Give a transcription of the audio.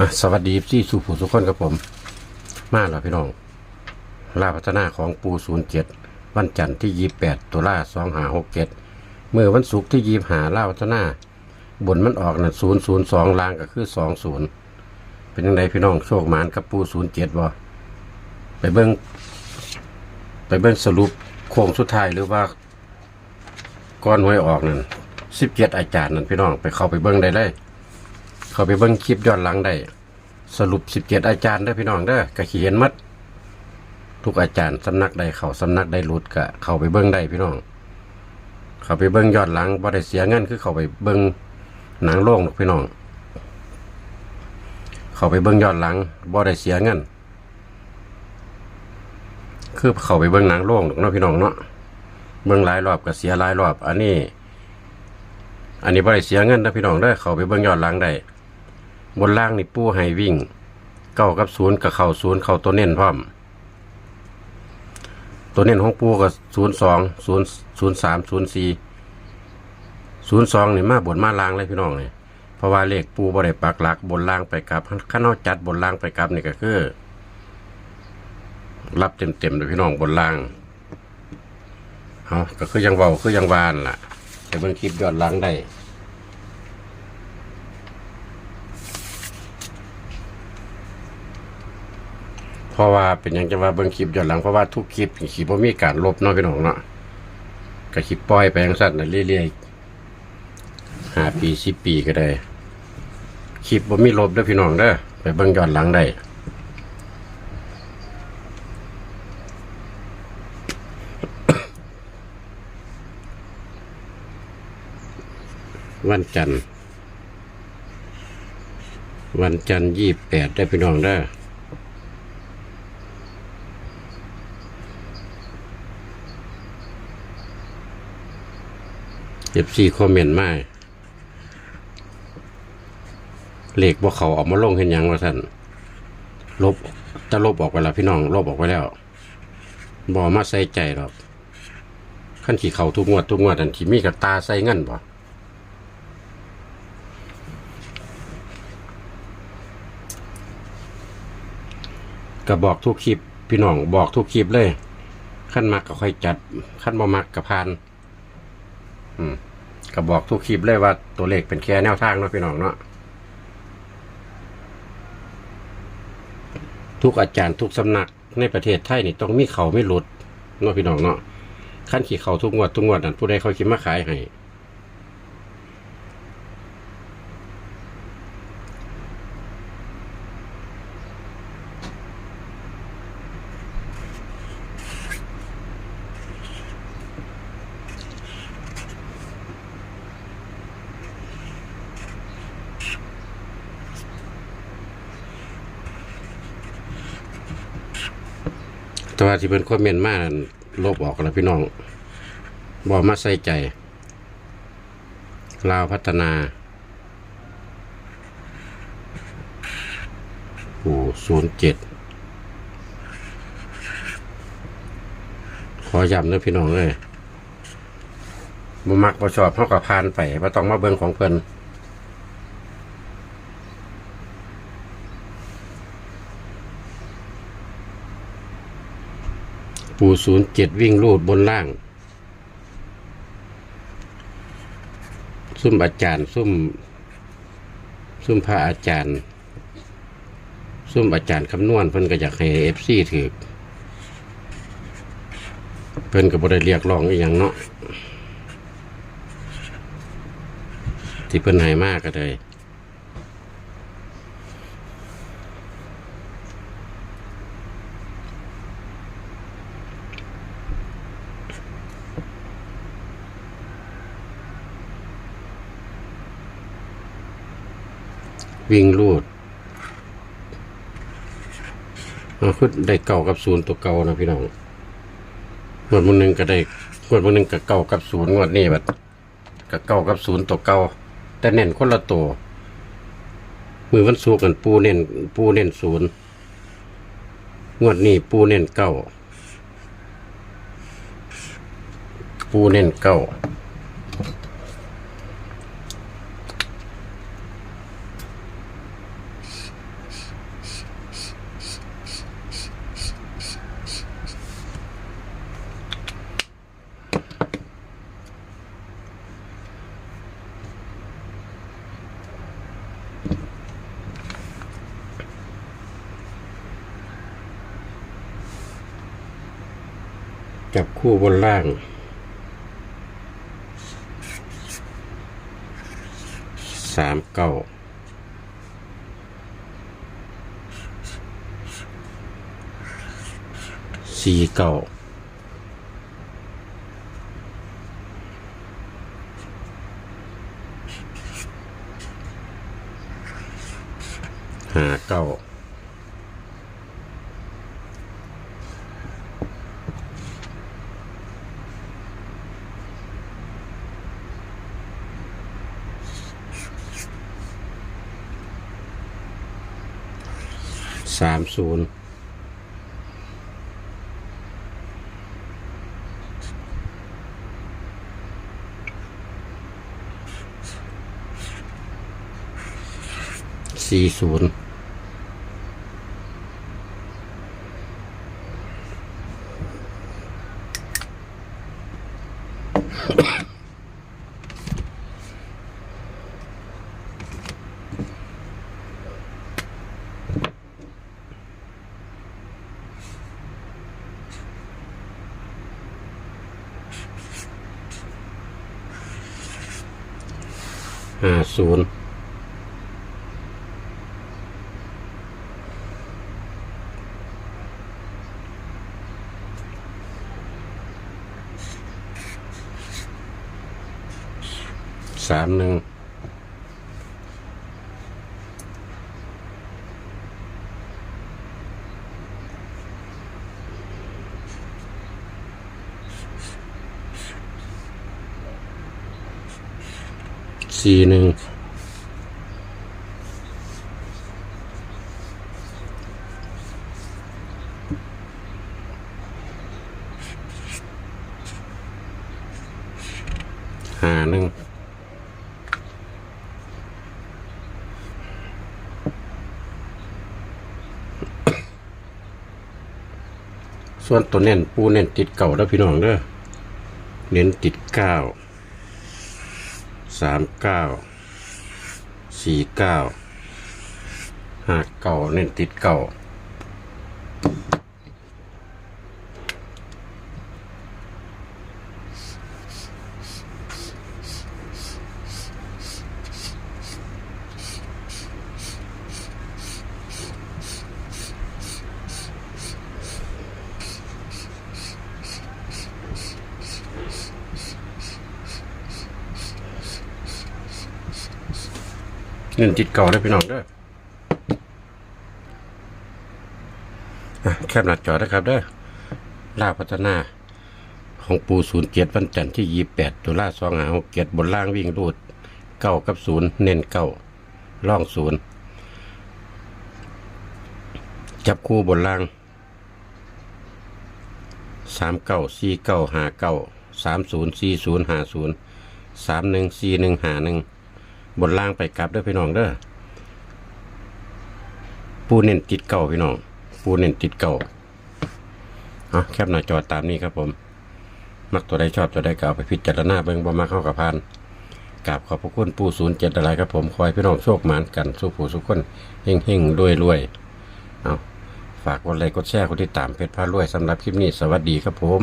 อะสวัสดีที่สุผู้สุขคนกับผม มาแล้วพี่น้อง ลาพัฒนาของปูศูนย์เจ็ดวันจันทร์ที่ยี่แปดตุลาสองหาหกเจ็ดเมื่อวันศุกร์ที่ยี่หาลาพัฒนาบนมันออกน่ะศูนย์ศูนย์สองลางก็คือสองศูนย์เป็นยังไงพี่น้องโชคหมานกับปูศูนย์เจ็ดบ่ไปเบิ้งไปเบิ้งสรุปโค้งสุดท้ายหรือว่าก้อนหวยออกนั่นสิบเจ็ดอาจารย์นั่นพี่น้องไปเข้าไปเบิ้งได้เลย เข้าไปเบิ่งคลิปย้อนหลังได้สรุปสิบเจ็ดอาจารย์เด้พี่น้องเด้อก็เขียนหมัด ทุกอาจารย์สำนักใดเขาสำนักใดหลุดก็เข้าไปเบิ่งได้พี่น้อง เข้าไปเบิ่งย้อนหลังบ่ได้เสียเงินคือเข้าไปเบิ่งหนังโรงหรอกพี่น้อง เข้าไปเบิ่งย้อนหลังบ่ได้เสียเงินคือเข้าไปเบิ่งหนังโรงหรอกเนาะพี่น้องเนาะเบิ่งหลายรอบก็เสียหลายรอบ อันนี้ อันนี้บ่ได้เสียเงินนะพี่น้องเด้อเข้าไปเบิ่งย้อนหลังได้ บนล่างนี่ปูให้วิ่งเก้ากับศูนย์กับเข่าศูนย์เข่าตัวเน้นพร้อม ตัวเน้นของปูกับศูนย์สองศูนย์ศูนย์สามศูนย์สี่ศูนย์สองนี่มาบนมาล่างเลยพี่น้องเนี่ยเพราะว่าเลขปูบ่ได้ปักหลักบนล่างไปกลับข้างนอกจัดบนล่างไปกลับนี่ก็คือรับเต็มเต็มๆเลยพี่น้องบนล่างเอาก็คือยังเบาคือยังวานล่ะแต่เบิ่งคลิปยอนหลังได้ เพราะว่าเป็นหยังจะว่าเบิ่งคลิปย้อนหลังเพราะว่าทุกคลิปคลิปบ่มีการลบเนาะพี่น้องเนาะก็คลิปปล่อยไปจังซั่นน่ะเรื่อยๆห้าปีสิบปีก็ได้คลิปบ่มีลบเด้อพี่น้องเด้อไปเบิ่งย้อนหลังได้วันจันทร์วันจันทร์ยี่แปดได้พี่น้องได้ อเอฟซีคอมเมนต์มาเลขบ่าเขาออกมาลงเห็นยังว่าท่านลบจะลบออกไปแล้วพี่น้องลบออกไปแล้วบ่มาใส่ใจหรอกขั้นขี่เขาทุกงวดทุกงวดอันที่มีกับตาใส่เงินบ่ก็บอกทุกคลิปพี่น้องบอกทุกคลิปเลย ขั้นมักก็ค่อยจัด ขั้นบ่มักก็พาน อืม ก็บอกทุกคลิปเลยว่าตัวเลขเป็นแค่แนวทางเนาะพี่น้องเนาะทุกอาจารย์ทุกสำนักในประเทศไทยนี่ต้องมีเขาไม่หลุดเนาะพี่น้องเนาะขั้นขี่เขาทุกงวดทุกงวดนั่นผู้ใดเขาคิดมาขายให้ แต่ว่าที่เป็นคอมเมนต์มาลบออกแล้วพี่น้องบอกมาใส่ใจ ลาวพัฒนาโอ้ศูนย์เจ็ดขอย้ำนะพี่น้องเลยบ่มักบ่ชอบเท่ากับพานไปว่าต้องมาเบิ่งของเพิ่น ปูศูนย์เจ็ดวิ่งลูดบนล่าง ซุ่มอาจารย์ ซุ่ม ซุ่มพระอาจารย์ ซุ่มอาจารย์คำนวณเพิ่นก็อยากให้เอฟซีถือเพิ่นก็บ่ได้เรียกร้องอีหยังเนาะที่เพิ่นให้มากก็ได้ วิ่งลูดเอาคือได้เก่ากับศูนย์ตัวเก่านะพี่น้องงวดมือหนึ่งก็ได้งวดมือหนึ่งกับเก่ากับศูนย์งวดนี้แบบกับเก่ากับศูนย์ตัวเก่าแต่เน้นคนละตัวมือวันสูกันปูเน้นปูเน้นศูนย์งวดนี้ปูเน้นเก้าปูเน้นเก้า จับคู่บนล่าง สามเก้าสี่เก้าห้าเก้า สามศูนย์สี่ศูนย์ ห้าศูนย์สามหนึ่ง สี่หนึ่งห้าหนึ่งส่วนตัวเน้นปูเน้นติดเก่าแล้วพี่น้องเด้อเน้นติดเก้า สามเก้าสี่เก้าห้าเก้าเน้นติดเก้า เน้นติดเก่าได้พี่น้องเด้อแคบหน้าจอนะครับเด้อล่าพัฒนา ของปูศูนย์เจ็ดวันจันทร์ที่ยี่แปดตุลาสองหาหกเจ็ดบนล่างวิ่งรูดเก้ากับศูนย์เน้นเก้าล่องศูนย์จับคู่บนล่างสามเก้าสี่เก้าหาเก้าสามศูนย์สี่ศูนย์หาศูนย์สามหนึ่งสี่หนึ่งหาหนึ่ง บนล่างไปกลับเด้อพี่น้องเด้อปูเน้นติดเก่าพี่น้องปูเน้นติดเก่าเอาแคบหน้าจอตามนี้ครับผม มักตัวใดชอบตัวใดก็เอาไปพิจารณาเบิ่งบ่มาเข้ากับพานกราบขอบพระคุณปูศูนย์เจ็ดอะไรครับผมคอยพี่น้องโชคหมานกันสู้ผู้สุขคนเฮงเฮงรวยรวยเอาฝากกดไลค์กดแชร์กดติดตามเพจพารวยสำหรับคลิปนี้สวัสดีครับผม